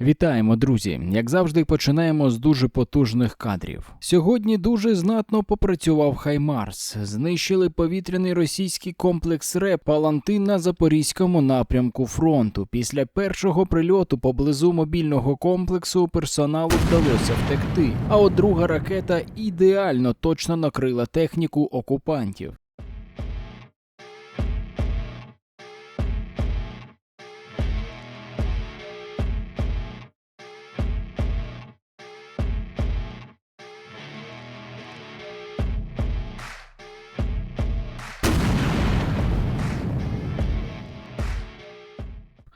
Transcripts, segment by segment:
Вітаємо, друзі! Як завжди, починаємо з дуже потужних кадрів. Сьогодні дуже знатно попрацював Хаймарс. Знищили повітряний російський комплекс РЕП Палантин на запорізькому напрямку фронту. Після першого прильоту поблизу мобільного комплексу персоналу вдалося втекти. А от друга ракета ідеально точно накрила техніку окупантів.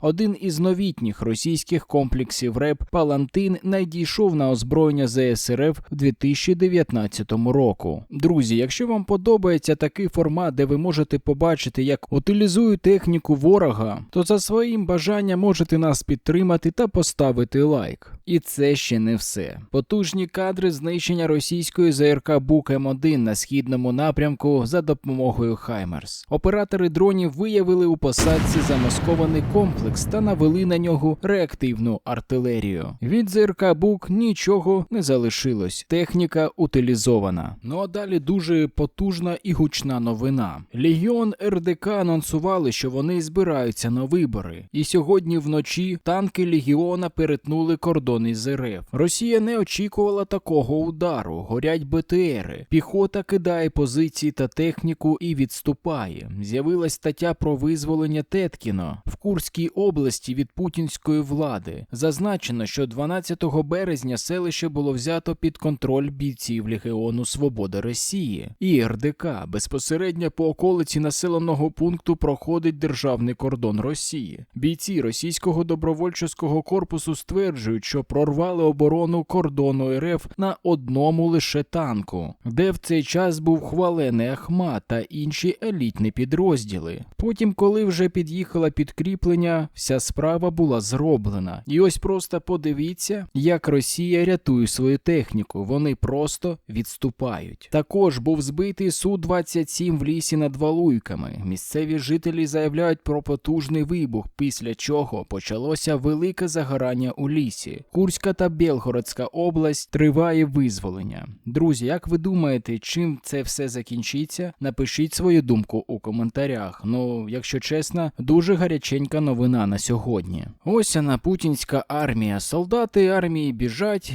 Один із новітніх російських комплексів РЕП Палантин надійшов на озброєння ЗСРФ в 2019 року. Друзі, якщо вам подобається такий формат, де ви можете побачити, як утилізують техніку ворога, то за своїм бажанням можете нас підтримати та поставити лайк. І це ще не все. Потужні кадри знищення російської ЗРК Бук М1 на східному напрямку за допомогою Хаймерс. Оператори дронів виявили у посадці замаскований комплекс та навели на нього реактивну артилерію. Від ЗРК Бук нічого не залишилось. Техніка утилізована. Ну а далі дуже потужна і гучна новина. Легіон РДК анонсували, що вони збираються на вибори. І сьогодні вночі танки Легіона перетнули кордон із РФ. Росія не очікувала такого удару. Горять БТРи. Піхота кидає позиції та техніку і відступає. З'явилась стаття про визволення Теткіно в Курській області від путінської влади. Зазначено, що 12 березня селище було взято під контроль бійців Легіону Свободи Росії і РДК. Безпосередньо по околиці населеного пункту проходить державний кордон Росії. Бійці російського добровольчого корпусу стверджують, що прорвали оборону кордону РФ на одному лише танку, де в цей час був хвалений Ахмат та інші елітні підрозділи. Потім, коли вже під'їхало підкріплення, вся справа була зроблена. І ось просто подивіться, як Росія рятує свою техніку. Вони просто відступають. Також був збитий су 27 в лісі над Валуйками. Місцеві жителі заявляють про потужний вибух, після чого почалося велике загорання у лісі. Курська та Белгородська область триває визволення. Друзі, як ви думаєте, чим це все закінчиться? Напишіть свою думку у коментарях. Ну, якщо чесно, дуже гаряченька новина на сьогодні. Ось вона путінська армія. Солдати армії біжать.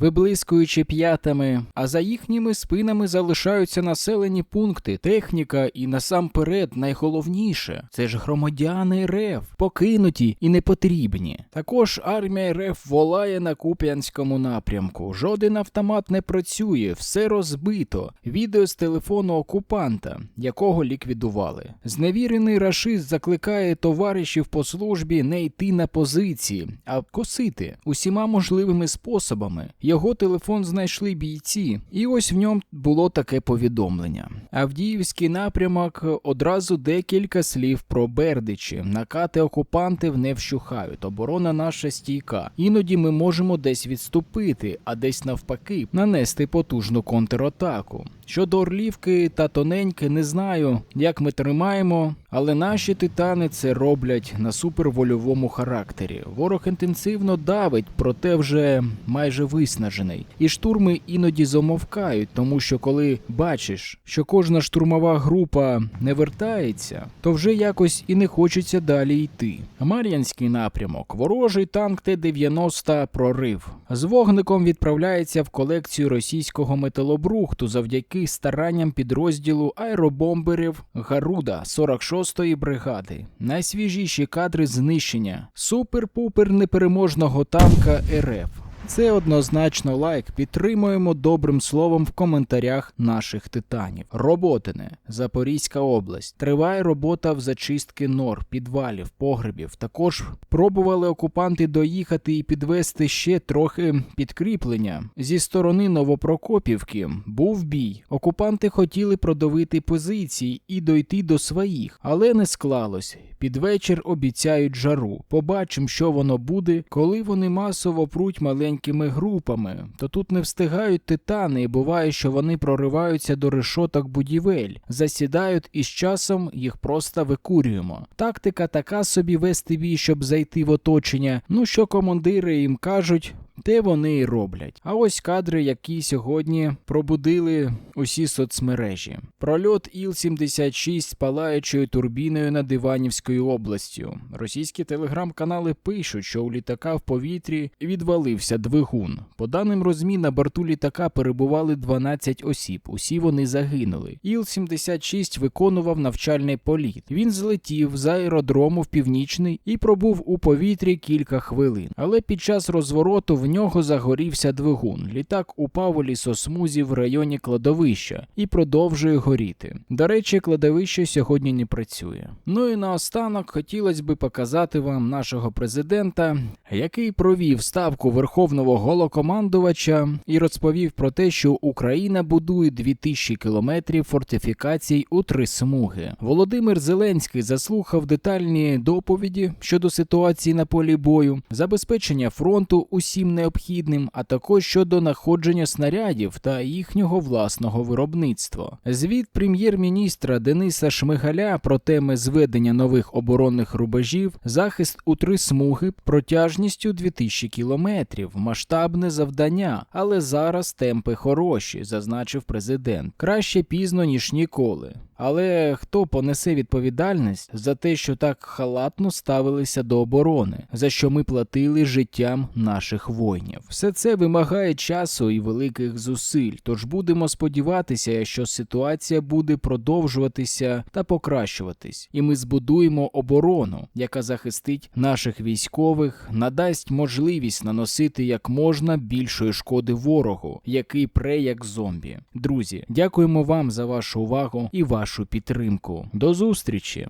Виблискуючи п'ятами, а за їхніми спинами залишаються населені пункти, техніка і насамперед найголовніше це ж громадяни РФ, покинуті і непотрібні. Також армія РФ волає на Куп'янському напрямку. Жоден автомат не працює, все розбито. Відео з телефону окупанта, якого ліквідували. Зневірений рашист закликає товаришів по службі не йти на позиції, а косити усіма можливими способами. Його телефон знайшли бійці, і ось в ньому було таке повідомлення. Авдіївський напрямок одразу декілька слів про Бердичі. Накати окупантів не вщухають. Оборона наша стійка. Іноді ми можемо десь відступити, а десь навпаки нанести потужну контратаку. Щодо Орлівки та тоненьки, не знаю, як ми тримаємо, але наші титани це роблять на супервольовому характері. Ворог інтенсивно давить, проте вже майже виснажений. І штурми іноді замовкають, тому що коли бачиш, що кожна штурмова група не вертається, то вже якось і не хочеться далі йти. Мар'янський напрямок, ворожий танк Т-90 прорив. З вогником відправляється в колекцію російського металобрухту завдяки старанням підрозділу аеробомберів Гаруда 46-ї бригади. Найсвіжіші кадри знищення супер-пупер непереможного танка РФ. Це однозначно лайк. Підтримуємо добрим словом в коментарях наших титанів. Роботине, Запорізька область. Триває робота в зачистки нор, підвалів, погребів. Також пробували окупанти доїхати і підвести ще трохи підкріплення. Зі сторони Новопрокопівки був бій. Окупанти хотіли продавити позиції і дойти до своїх, але не склалось. Під вечір обіцяють жару. Побачимо, що воно буде, коли вони масово пруть маленькі маленькими групами, то тут не встигають титани, і буває, що вони прориваються до решоток будівель, засідають і з часом їх просто викурюємо. Тактика така собі вести бій, щоб зайти в оточення. Ну що командири їм кажуть. Те вони і роблять. А ось кадри, які сьогодні пробудили усі соцмережі. Прольот Іл-76 з палаючою турбіною над Іванівською областю. Російські телеграм-канали пишуть, що у літака в повітрі відвалився двигун. По даним розмі, на борту літака перебували 12 осіб. Усі вони загинули. Іл-76 виконував навчальний політ. Він злетів з аеродрому в північний і пробув у повітрі кілька хвилин. Але під час розвороту в нього загорівся двигун. Літак упав у лісосмузі в районі кладовища і продовжує горіти. До речі, кладовище сьогодні не працює. Ну і наостанок хотілося би показати вам нашого президента, який провів ставку верховного голокомандувача і розповів про те, що Україна будує 2000 кілометрів фортифікацій у три смуги. Володимир Зеленський заслухав детальні доповіді щодо ситуації на полі бою, забезпечення фронту усім необхідним, а також щодо находження снарядів та їхнього власного виробництва. Звіт прем'єр-міністра Дениса Шмигаля про теми зведення нових оборонних рубежів, захист у три смуги протяжністю 2000 кілометрів, масштабне завдання, але зараз темпи хороші, зазначив президент. Краще пізно ніж ніколи. Але хто понесе відповідальність за те, що так халатно ставилися до оборони, за що ми платили життям наших воїнів? Все це вимагає часу і великих зусиль. Тож будемо сподіватися, що ситуація буде продовжуватися та покращуватись, і ми збудуємо оборону, яка захистить наших військових, надасть можливість наносити як можна більшої шкоди ворогу, який пре як зомбі. Друзі, дякуємо вам за вашу увагу і вашу підтримку. До зустрічі!